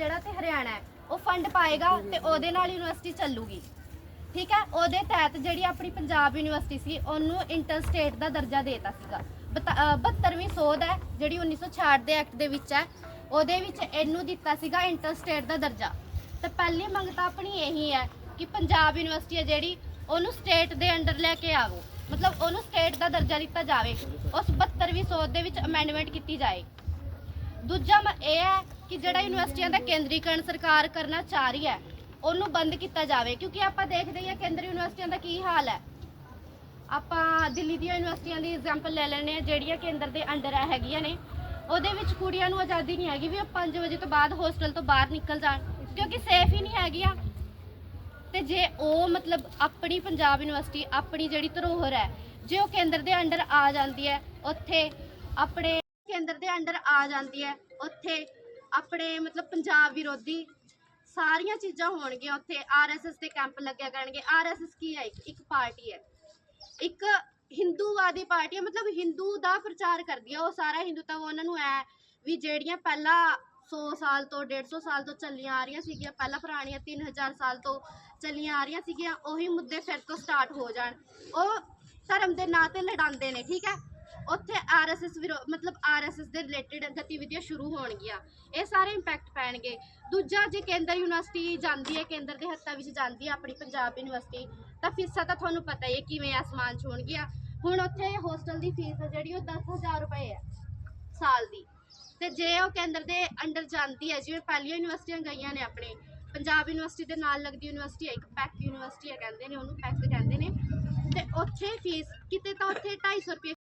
ਜਿਹੜਾ ਤੇ ਹਰਿਆਣਾ ਹੈ, ਉਹ ਫੰਡ ਪਾਏਗਾ ਤੇ ਉਹਦੇ ਨਾਲ ਯੂਨੀਵਰਸਿਟੀ ਚੱਲੂਗੀ। ਠੀਕ ਹੈ? ਉਹਦੇ ਤਹਿਤ ਜਿਹੜੀ ਆਪਣੀ ਪੰਜਾਬ ਯੂਨੀਵਰਸਿਟੀ ਸੀ, ਉਹਨੂੰ ਇੰਟਰ ਸਟੇਟ ਦਾ ਦਰਜਾ ਦੇਤਾ ਸੀਗਾ। 72ਵੀਂ ਸੋਧ ਹੈ, ਜਿਹੜੀ 1966 ਦੇ ਐਕਟ ਦੇ ਵਿੱਚ ਹੈ, ਉਹਦੇ ਵਿੱਚ ਇਹਨੂੰ ਦਿੱਤਾ ਸੀਗਾ ਇੰਟਰ ਸਟੇਟ ਦਾ ਦਰਜਾ। ਤੇ ਪਹਿਲੀ ਮੰਗ ਤਾਂ ਆਪਣੀ ਇਹੀ ਹੈ ਕਿ ਪੰਜਾਬ ਯੂਨੀਵਰਸਿਟੀ ਹੈ ਜਿਹੜੀ, ਉਹਨੂੰ ਸਟੇਟ ਦੇ ਅੰਡਰ ਲੈ ਕੇ ਆਵੋ। ਮਤਲਬ ਉਹਨੂੰ ਸਟੇਟ ਦਾ ਦਰਜਾ ਦਿੱਤਾ ਜਾਵੇ। ਉਸ 72ਵੀਂ ਸੋਧ ਦੇ ਵਿੱਚ ਅਮੈਂਡਮੈਂਟ ਕੀਤੀ ਜਾਏ। ਦੂਜਾ ਮ- ਇਹ ਹੈ ਕਿ ਜਿਹੜਾ ਯੂਨੀਵਰਸਿਟੀਆਂ ਦਾ ਕੇਂਦਰੀਕਰਨ ਸਰਕਾਰ ਕਰਨਾ ਚਾਹ ਰਹੀ ਹੈ, ਉਹਨੂੰ ਬੰਦ ਕੀਤਾ ਜਾਵੇ, ਕਿਉਂਕਿ ਆਪਾਂ ਦੇਖਦੇ ਹੀ ਹਾਂ ਕੇਂਦਰ ਯੂਨੀਵਰਸਿਟੀਆਂ ਦਾ ਕੀ ਹਾਲ ਹੈ। ਆਪਾਂ ਦਿੱਲੀ ਦੀਆਂ ਯੂਨੀਵਰਸਿਟੀਆਂ ਦੀ ਐਗਜ਼ਾਮਪਲ ਲੈ ਲੈਣੇ ਆ ਜਿਹੜੀਆਂ ਕੇਂਦਰ ਦੇ ਅੰਡਰ ਹੈਗੀਆਂ ਨੇ। ਉਹਦੇ ਵਿੱਚ ਕੁੜੀਆਂ ਨੂੰ ਆਜ਼ਾਦੀ ਨਹੀਂ ਹੈਗੀ ਵੀ ਉਹ 5 ਵਜੇ ਤੋਂ ਬਾਅਦ ਹੋਸਟਲ ਤੋਂ ਬਾਹਰ ਨਿਕਲ ਜਾਣ, ਕਿਉਂਕਿ ਸੇਫ ਹੀ ਨਹੀਂ ਹੈਗੀਆਂ। ਤੇ ਜੇ ਉਹ ਮਤਲਬ ਆਪਣੀ ਪੰਜਾਬ ਯੂਨੀਵਰਸਿਟੀ, ਆਪਣੀ ਜਿਹੜੀ ਧਰੋਹਰ ਹੈ, ਜੇ ਉਹ ਕੇਂਦਰ ਦੇ ਅੰਡਰ ਆ ਜਾਂਦੀ ਹੈ, ਉੱਥੇ ਆਪਣੇ ਕੇਂਦਰ ਦੇ ਅੰਡਰ ਆ ਜਾਂਦੀ ਹੈ। ਉੱਥੇ ਆਪਣੇ ਮਤਲਬ ਪੰਜਾਬ ਵਿਰੋਧੀ ਸਾਰੀਆਂ ਚੀਜ਼ਾਂ ਹੋਣਗੀਆਂ। ਉੱਥੇ ਆਰਐਸਐਸ ਦੇ ਕੈਂਪ ਲੱਗਿਆ ਕਰਨਗੇ। ਆਰਐਸਐਸ ਕੀ ਹੈ? ਇੱਕ- ਪਾਰਟੀ ਹੈ। ਇੱਕ ਹਿੰਦੂਵਾਦੀ ਪਾਰਟੀ ਹੈ। ਮਤਲਬ ਹਿੰਦੂ ਦਾ ਪ੍ਰਚਾਰ ਕਰਦੀ ਹੈ। ਉਹ ਸਾਰਾ ਹਿੰਦੂਤਵ ਉਹਨਾਂ ਨੂੰ ਐ ਵੀ ਜਿਹੜੀਆਂ ਪਹਿਲਾਂ 100 ਸਾਲ ਤੋਂ 150 ਸਾਲ ਤੋਂ ਚੱਲੀਆਂ ਆ ਰਹੀਆਂ ਸੀਗੀਆਂ, ਪਹਿਲਾਂ ਪੁਰਾਣੀਆਂ 3000 ਸਾਲ ਤੋਂ ਚੱਲੀਆਂ ਆ ਰਹੀਆਂ ਸੀਗੀਆਂ, ਉਹੀ ਮੁੱਦੇ ਫਿਰ ਤੋਂ ਸਟਾਰਟ ਹੋ ਜਾਣ। ਉਹ ਧਰਮ ਦੇ ਨਾਂ ਤੇ ਲੜਾਉਂਦੇ ਨੇ, ਠੀਕ ਹੈ? ਉੱਥੇ ਆਰਐਸਐਸ ਮਤਲਬ ਆਰਐਸਐਸ ਦੇ ਰਿਲੇਟਡ ਗਤੀਵਿਧੀਆਂ ਸ਼ੁਰੂ ਹੋਣਗੀਆਂ। ਇਹ ਸਾਰੇ ਇੰਪੈਕਟ ਪੈਣਗੇ। ਦੂਜਾ, ਜੇ ਕੇਂਦਰ ਯੂਨੀਵਰਸਿਟੀ ਜਾਂਦੀ ਹੈ, ਕੇਂਦਰ ਦੇ ਹੱਥਾਂ ਵਿੱਚ ਜਾਂਦੀ ਹੈ ਆਪਣੀ ਪੰਜਾਬ ਯੂਨੀਵਰਸਿਟੀ, ਤਾਂ ਫੀਸਾਂ ਤਾਂ ਤੁਹਾਨੂੰ ਪਤਾ ਹੀ ਹੈ ਕਿਵੇਂ ਆਸਮਾਨ ਛੂਣਗੀਆਂ ਹੁਣ ਉੱਥੇ ਹੋਸਟਲ ਦੀ ਫੀਸ ਹੈ ਜਿਹੜੀ ਉਹ 10000 ਰੁਪਏ ਹੈ ਸਾਲ ਦੀ। ਤੇ ਜੇ ਉਹ ਕੇਂਦਰ ਦੇ ਅੰਡਰ ਜਾਂਦੀ ਹੈ, ਜਿਵੇਂ ਪਹਿਲੀਆਂ ਯੂਨੀਵਰਸਿਟੀਆਂ ਗਈਆਂ ਨੇ ਆਪਣੇ, ਪੰਜਾਬ ਯੂਨੀਵਰਸਿਟੀ ਦੇ ਨਾਲ ਲੱਗਦੀ ਯੂਨੀਵਰਸਿਟੀ ਹੈ, ਇੱਕ ਪੈਕ ਯੂਨੀਵਰਸਿਟੀ ਹੈ ਕਹਿੰਦੇ ਨੇ, ਉਹਨੂੰ ਪੈਕ ਕਹਿੰਦੇ ਨੇ। ਤੇ ਉੱਥੇ ਫੀਸ ਕਿਤੇ ਤਾਂ ਉੱਥੇ 250 ਰੁਪਏ